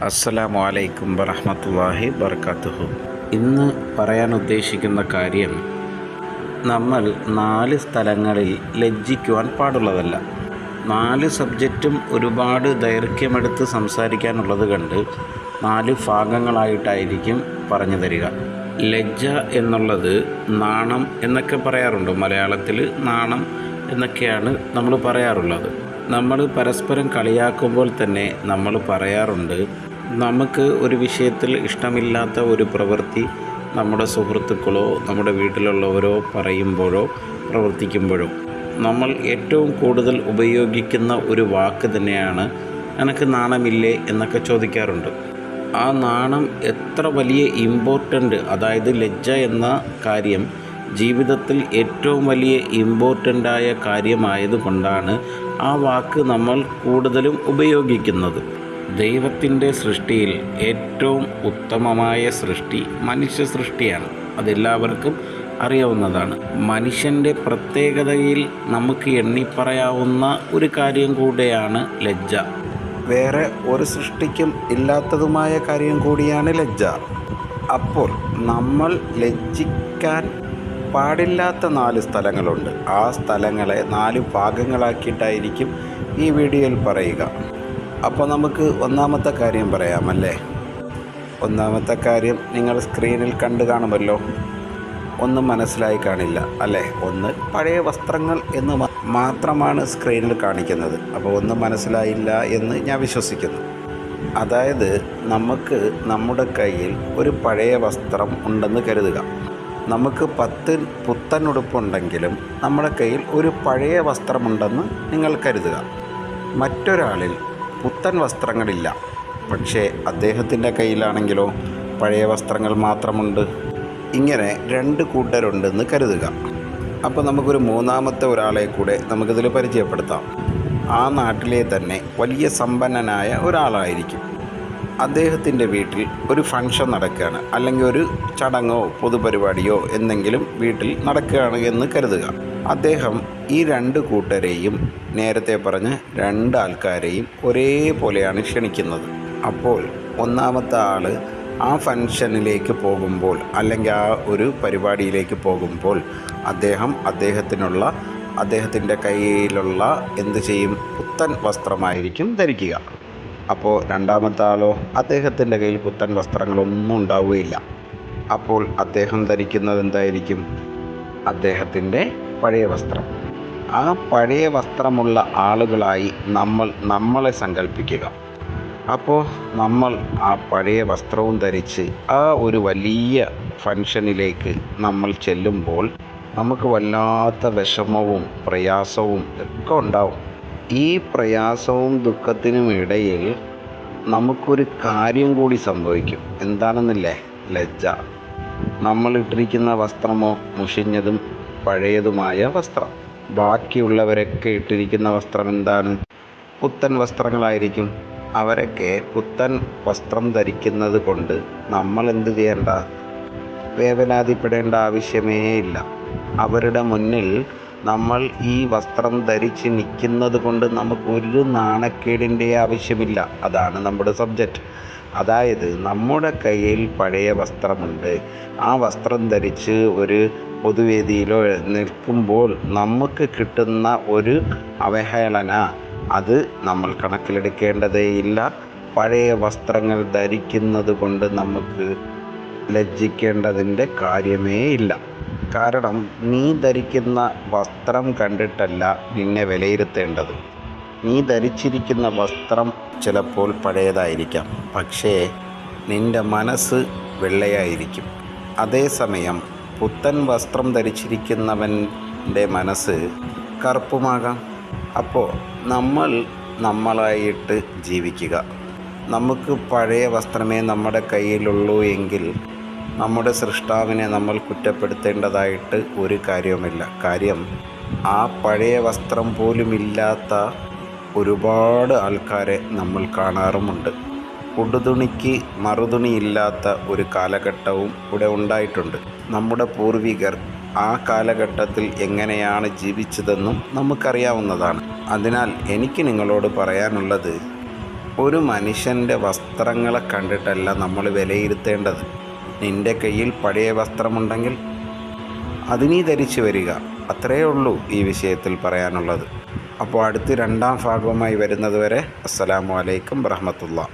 അസ്സലാമു അലൈക്കും വറഹമത്തല്ലാഹി വർക്കാത്തുഹു ഇന്ന് പറയാൻ ഉദ്ദേശിക്കുന്ന കാര്യം നമ്മൾ നാല് സ്ഥലങ്ങളിൽ ലജ്ജിക്കുവാൻ പാടുള്ളതല്ല. നാല് സബ്ജക്റ്റും ഒരുപാട് ദൈർഘ്യമെടുത്ത് സംസാരിക്കാനുള്ളത് കണ്ട് നാല് ഭാഗങ്ങളായിട്ടായിരിക്കും പറഞ്ഞു തരിക. ലജ്ജ എന്നുള്ളത് നാണം എന്നൊക്കെ പറയാറുണ്ട്. മലയാളത്തിൽ നാണം എന്നൊക്കെയാണ് നമ്മൾ പറയാറുള്ളത്. നമ്മൾ പരസ്പരം കളിയാക്കുമ്പോൾ തന്നെ നമ്മൾ പറയാറുണ്ട് നമുക്ക് ഒരു വിഷയത്തിൽ ഇഷ്ടമില്ലാത്ത ഒരു പ്രവൃത്തി നമ്മുടെ സുഹൃത്തുക്കളോ നമ്മുടെ വീട്ടിലുള്ളവരോ പറയുമ്പോഴോ പ്രവർത്തിക്കുമ്പോഴോ നമ്മൾ ഏറ്റവും കൂടുതൽ ഉപയോഗിക്കുന്ന ഒരു വാക്ക് തന്നെയാണ് എനിക്ക് നാണമില്ലേ എന്നൊക്കെ ചോദിക്കാറുണ്ട്. ആ നാണം എത്ര വലിയ ഇമ്പോർട്ടന്റ് അതായത് ലജ്ജ എന്ന കാര്യം ജീവിതത്തിൽ ഏറ്റവും വലിയ ഇമ്പോർട്ടന്റായ കാര്യമായതുകൊണ്ടാണ് ആ വാക്ക് നമ്മൾ കൂടുതലും ഉപയോഗിക്കുന്നത്. ദൈവത്തിന്റെ സൃഷ്ടിയിൽ ഏറ്റവും ഉത്തമമായ സൃഷ്ടി മനുഷ്യ സൃഷ്ടിയാണ്. അതെല്ലാവർക്കും അറിയാവുന്നതാണ്. മനുഷ്യന്റെ പ്രത്യേകതയിൽ നമുക്ക് എണ്ണിപ്പറയാവുന്ന ഒരു കാര്യം കൂടെയാണ് ലജ്ജ. വേറെ ഒരു സൃഷ്ടിക്കും ഇല്ലാത്തതുമായ കാര്യം കൂടിയാണ് ലജ്ജ. അപ്പോൾ നമ്മൾ ലജ്ജിക്കാൻ പാടില്ലാത്ത നാല് സ്ഥലങ്ങളുണ്ട്. ആ സ്ഥലങ്ങളെ നാല് ഭാഗങ്ങളാക്കിയിട്ടായിരിക്കും ഈ വീഡിയോയിൽ പറയുക. അപ്പോൾ നമുക്ക് ഒന്നാമത്തെ കാര്യം പറയാമല്ലേ ഒന്നാമത്തെ കാര്യം നിങ്ങൾ സ്ക്രീനിൽ കണ്ടു കാണുമല്ലോ. ഒന്നും മനസ്സിലായി കാണില്ല അല്ലേ? ഒന്ന് പഴയ വസ്ത്രങ്ങൾ എന്ന് മാത്രമാണ് സ്ക്രീനിൽ കാണിക്കുന്നത്. അപ്പോൾ ഒന്നും മനസ്സിലായില്ല എന്ന് ഞാൻ വിശ്വസിക്കുന്നു. അതായത് നമുക്ക് നമ്മുടെ കയ്യിൽ ഒരു പഴയ വസ്ത്രം ഉണ്ടെന്ന് കരുതുക. നമുക്ക് പത്ത് പുത്തൻ ഉടുപ്പുണ്ടെങ്കിലും നമ്മുടെ കയ്യിൽ ഒരു പഴയ വസ്ത്രമുണ്ടെന്ന് നിങ്ങൾ കരുതുക. മറ്റൊരാളിൽ പുത്തൻ വസ്ത്രങ്ങളില്ല. പക്ഷേ അദ്ദേഹത്തിന്റെ കയ്യിലാണെങ്കിലോ പഴയ വസ്ത്രങ്ങൾ മാത്രമുണ്ട്. ഇങ്ങനെ രണ്ട് കൂട്ടരുണ്ടെന്ന് കരുതുക. അപ്പോൾ നമുക്കൊരു മൂന്നാമത്തെ ഒരാളെ കൂടെ നമുക്കിതിൽ പരിചയപ്പെടുത്താം. ആ നാട്ടിലെ തന്നെ വലിയ സമ്പന്നനായ ഒരാളായിരിക്കും. അദ്ദേഹത്തിന്റെ വീട്ടിൽ ഒരു ഫംഗ്ഷൻ നടക്കുകയാണ്. അല്ലെങ്കിൽ ഒരു ചടങ്ങോ പൊതുപരിപാടിയോ എന്തെങ്കിലും വീട്ടിൽ നടക്കുകയാണ് എന്ന് കരുതുക. അദ്ദേഹം ഈ രണ്ട് കൂട്ടരെയും നേരത്തെ പറഞ്ഞ രണ്ട് ആൾക്കാരെയും ഒരേപോലെയാണ് ക്ഷണിക്കുന്നത്. അപ്പോൾ ഒന്നാമത്തെ ആൾ ആ ഫങ്ഷനിലേക്ക് പോകുമ്പോൾ അല്ലെങ്കിൽ ആ ഒരു പരിപാടിയിലേക്ക് പോകുമ്പോൾ അദ്ദേഹം അദ്ദേഹത്തിനുള്ള അദ്ദേഹത്തിന്റെ കയ്യിലുള്ള എന്ത് ചെയ്യും? പുത്തൻ വസ്ത്രമായിരിക്കും ധരിക്കുക. അപ്പോൾ രണ്ടാമത്തെ ആളോ അദ്ദേഹത്തിന്റെ കയ്യിൽ പുത്തൻ വസ്ത്രങ്ങളൊന്നും ഉണ്ടാവുകയില്ല. അപ്പോൾ അദ്ദേഹം ധരിക്കുന്നത് എന്തായിരിക്കും? അദ്ദേഹത്തിന്റെ പഴയ വസ്ത്രം. ആ പഴയ വസ്ത്രമുള്ള ആളുകളായി നമ്മൾ നമ്മളെ സങ്കല്പിക്കുക. അപ്പോൾ നമ്മൾ ആ പഴയ വസ്ത്രവും ധരിച്ച് ആ ഒരു വലിയ ഫങ്ഷനിലേക്ക് നമ്മൾ ചെല്ലുമ്പോൾ നമുക്ക് വല്ലാത്ത വിഷമവും പ്രയാസവും ഒക്കെ ഉണ്ടാവും. ഈ പ്രയാസവും ദുഃഖത്തിനും ഇടയിൽ നമുക്കൊരു കാര്യം കൂടി സംഭവിക്കും. എന്താണെന്നില്ലേ? ലജ്ജ. നമ്മൾ ഇട്ടിരിക്കുന്ന വസ്ത്രമോ മുഷിഞ്ഞതും പഴയതുമായ വസ്ത്രം. ബാക്കിയുള്ളവരൊക്കെ ഇട്ടിരിക്കുന്ന വസ്ത്രം എന്താണ്? പുത്തൻ വസ്ത്രങ്ങളായിരിക്കും. അവരൊക്കെ പുത്തൻ വസ്ത്രം ധരിക്കുന്നത് കൊണ്ട് നമ്മൾ എന്തു ചെയ്യേണ്ട? വേവലാതിപ്പെടേണ്ട ആവശ്യമേ ഇല്ല. അവരുടെ മുന്നിൽ നമ്മൾ ഈ വസ്ത്രം ധരിച്ച് നിൽക്കുന്നത് കൊണ്ട് നമുക്കൊരു നാണക്കേടിന്റെ ആവശ്യമില്ല. അതാണ് നമ്മുടെ സബ്ജക്റ്റ്. അതായത് നമ്മുടെ കയ്യിൽ പഴയ വസ്ത്രമുണ്ട്. ആ വസ്ത്രം ധരിച്ച് ഒരു പൊതുവേദിയിലോ നിൽക്കുമ്പോൾ നമുക്ക് കിട്ടുന്ന ഒരു അവഹേളന അത് നമ്മൾ കണക്കിലെടുക്കേണ്ടതേയില്ല പഴയ വസ്ത്രങ്ങൾ ധരിക്കുന്നത് കൊണ്ട് നമുക്ക് ലജ്ജിക്കേണ്ടതിന്റെ കാര്യമേ ഇല്ല. കാരണം നീ ധരിക്കുന്ന വസ്ത്രം കണ്ടിട്ടല്ല നിന്നെ വിലയിരുത്തേണ്ടത്. നീ ധരിച്ചിരിക്കുന്ന വസ്ത്രം ചിലപ്പോൾ പഴയതായിരിക്കാം. പക്ഷേ നിന്റെ മനസ്സ് വെള്ളയായിരിക്കും. അതേസമയം പുത്തൻ വസ്ത്രം ധരിച്ചിരിക്കുന്നവന്റെ മനസ്സ് കറുപ്പുമാകാം. അപ്പോൾ നമ്മൾ നമ്മളായിട്ട് ജീവിക്കുക. നമുക്ക് പഴയ വസ്ത്രമേ നമ്മുടെ കയ്യിലുള്ളൂ എങ്കിൽ നമ്മുടെ സൃഷ്ടാവിനെ നമ്മൾ കുറ്റപ്പെടുത്തേണ്ടതായിട്ട് ഒരു കാര്യവുമില്ല. കാര്യം ആ പഴയ വസ്ത്രം പോലുമില്ലാത്ത ഒരുപാട് ആൾക്കാരെ നമ്മൾ കാണാറുമുണ്ട്. ഉടുതുണിക്ക് മറുതുണിയില്ലാത്ത ഒരു കാലഘട്ടവും ഇവിടെ ഉണ്ടായിട്ടുണ്ട്. നമ്മുടെ പൂർവികർ ആ കാലഘട്ടത്തിൽ എങ്ങനെയാണ് ജീവിച്ചതെന്നും നമുക്കറിയാവുന്നതാണ്. അതിനാൽ എനിക്ക് നിങ്ങളോട് പറയാനുള്ളത് ഒരു മനുഷ്യന്റെ വസ്ത്രങ്ങളെ കണ്ടിട്ടല്ല നമ്മൾ വിലയിരുത്തേണ്ടത്. നിന്റെ കയ്യിൽ പഴയ വസ്ത്രമുണ്ടെങ്കിൽ അത് നീ ധരിച്ചു വരിക. അത്രയേ ഉള്ളൂ ഈ വിഷയത്തിൽ പറയാനുള്ളത്. അപ്പോൾ അടുത്ത് രണ്ടാം ഭാഗവുമായി വരുന്നതുവരെ അസ്സലാമു അലൈക്കും വറഹമത്തുള്ള.